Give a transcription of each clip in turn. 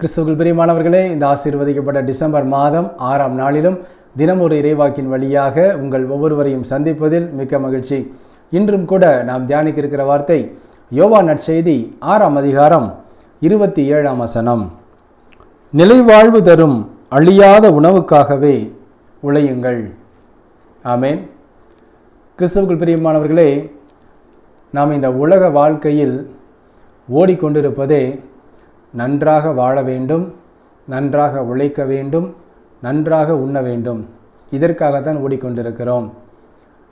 கிறிஸ்துவுக்குள் பிரியமானவர்களே இந்த ஆசீர்வதிக்கப்பட்ட டிசம்பர் மாதம் ஆறாம் நாளிலும் தினம் ஒரு இறைவாக்கின் வழியாக உங்கள் ஒவ்வொருவரையும் சந்திப்பதில் மிக்க மகிழ்ச்சி. இன்றும் கூட நாம் தியானிக்க இருக்கிற வார்த்தை யோவா நற்செய்தி ஆறாம் அதிகாரம் இருபத்தி ஏழாம் வசனம். நிலைவாழ்வு தரும் அழியாத உணவுக்காகவே உழையுங்கள். ஆமேன். கிறிஸ்துவுக்குள் பிரியமானவர்களே நாம் இந்த உலக வாழ்க்கையில் ஓடிக்கொண்டிருப்பதே நன்றாக வாழ வேண்டும் நன்றாக உழைக்க வேண்டும் நன்றாக உண்ண வேண்டும். இதற்காகத்தான் ஓடிக்கொண்டிருக்கிறோம்.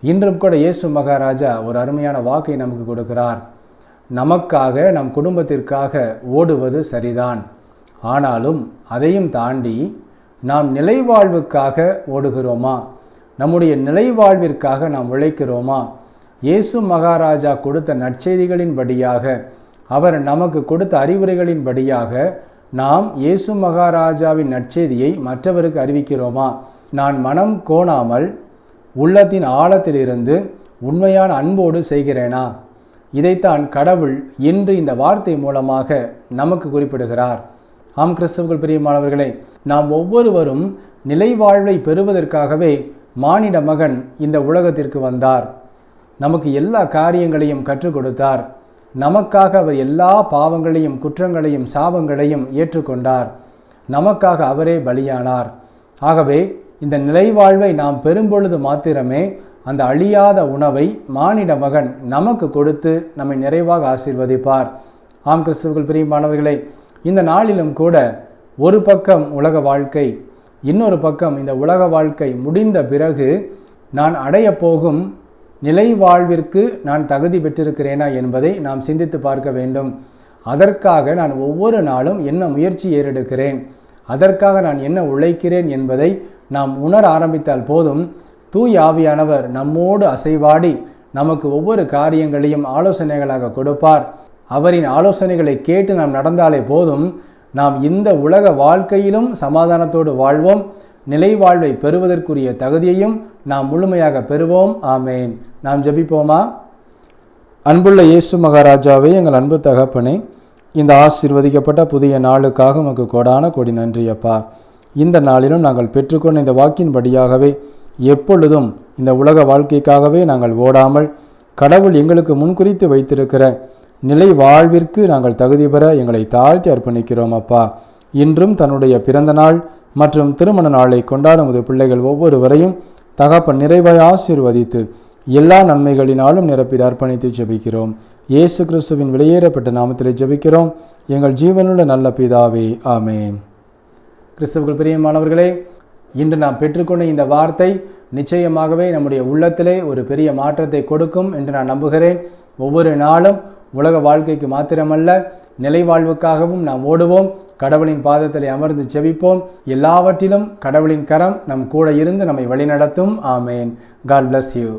இன்றும் கூட இயேசு மகாராஜா ஒரு அருமையான வாக்கை நமக்கு கொடுக்கிறார். நமக்காக நம் குடும்பத்திற்காக ஓடுவது சரிதான். ஆனாலும் அதையும் தாண்டி நாம் நிலைவாழ்வுக்காக ஓடுகிறோமா? நம்முடைய நிலைவாழ்விற்காக நாம் உழைக்கிறோமா? இயேசு மகாராஜா கொடுத்த நற்செய்திகளின்படியாக அவர் நமக்கு கொடுத்த அறிவுரைகளின்படியாக நாம் இயேசு மகாராஜாவின் நற்செய்தியை மற்றவருக்கு அறிவிக்கிறோமா? நான் மனம் கோணாமல் உள்ளத்தின் ஆழத்திலிருந்து உண்மையான அன்போடு செய்கிறேனா? இதைத்தான் கடவுள் இன்று இந்த வார்த்தை மூலமாக நமக்கு குறிப்பிடுகிறார். ஆம் கிறிஸ்தவர்கள் பிரியமானவர்களே நாம் ஒவ்வொருவரும் நிலைவாழ்வை பெறுவதற்காகவே மானிட மகன் இந்த உலகத்திற்கு வந்தார். நமக்கு எல்லா காரியங்களையும் கற்றுக் கொடுத்தார். நமக்காக அவர் எல்லா பாவங்களையும் குற்றங்களையும் சாபங்களையும் ஏற்றுக்கொண்டார். நமக்காக அவரே பலியானார். ஆகவே இந்த நிலைவாழ்வை நாம் பெறும்பொழுது மாத்திரமே அந்த அழியாத உணவை மானிட மகன் நமக்கு கொடுத்து நம்மை நிறைவாக ஆசீர்வதிப்பார். ஆம் கிறிஸ்துவர்கள் பிரியமானவர்களே இந்த நாளிலும் கூட ஒரு பக்கம் உலக வாழ்க்கை இன்னொரு பக்கம் இந்த உலக வாழ்க்கை முடிந்த பிறகு நான் அடைய போகும் நிலை வாழ்விற்கு நான் தகுதி பெற்றிருக்கிறேனா என்பதை நாம் சிந்தித்து பார்க்க வேண்டும். அதற்காக நான் ஒவ்வொரு நாளும் என்ன முயற்சி ஏறெடுக்கிறேன்? அதற்காக நான் என்ன உழைக்கிறேன் என்பதை நாம் உணர ஆரம்பித்தால் போதும். தூய் ஆவியானவர் நம்மோடு அசைவாடி நமக்கு ஒவ்வொரு காரியங்களையும் ஆலோசனைகளாக கொடுப்பார். அவரின் ஆலோசனைகளை கேட்டு நாம் நடந்தாலே போதும். நாம் இந்த உலக வாழ்க்கையிலும் சமாதானத்தோடு வாழ்வோம். நிலை வாழ்வை பெறுவதற்குரிய தகுதியையும் நாம் முழுமையாக பெறுவோம். ஆமேன். நாம் ஜபிப்போமா? அன்புள்ள இயேசு மகாராஜாவே எங்கள் அன்பு தகப்பனே இந்த ஆசீர்வதிக்கப்பட்ட புதிய நாளுக்காக உமக்கு கொடான கொடி நன்றி அப்பா. இந்த நாளிலும் நாங்கள் பெற்றுக்கொண்ட இந்த வாக்கின்படியாகவே எப்பொழுதும் இந்த உலக வாழ்க்கைக்காகவே நாங்கள் ஓடாமல் கடவுள் எங்களுக்கு முன்குறித்து வைத்திருக்கிற நிலை வாழ்விற்கு நாங்கள் தகுதி பெற எங்களை தாழ்த்தி அர்ப்பணிக்கிறோம் அப்பா. இன்றும் தன்னுடைய பிறந்த நாள் மற்றும் திருமண நாளை கொண்டாடும் பிள்ளைகள் ஒவ்வொருவரையும் தகப்பன் நிறைவாய் ஆசீர்வதித்து எல்லா நன்மைகளினாலும் நிரப்பி அர்ப்பணித்து ஜெபிக்கிறோம். இயேசு கிறிஸ்துவின் வெளியேறப்பட்ட நாமத்திலே ஜெபிக்கிறோம். எங்கள் ஜீவனுள்ள நல்ல பிதாவே ஆமேன். கிறிஸ்துவுக்குள் பிரியமானவர்களே இன்று நாம் பெற்றுக்கொண்ட இந்த வார்த்தை நிச்சயமாகவே நம்முடைய உள்ளத்திலே ஒரு பெரிய மாற்றத்தை கொடுக்கும் என்று நான் நம்புகிறேன். ஒவ்வொரு நாளும் உலக வாழ்க்கைக்கு மாத்திரமல்ல நிலை வாழ்வுக்காகவும் நாம் ஓடுவோம். கடவுளின் பாதத்தில் அமர்ந்து செவிப்போம் எல்லாவற்றிலும் கடவுளின் கரம் நம் கூட இருந்து நம்மை வழிநடத்தும். ஆமேன். God bless you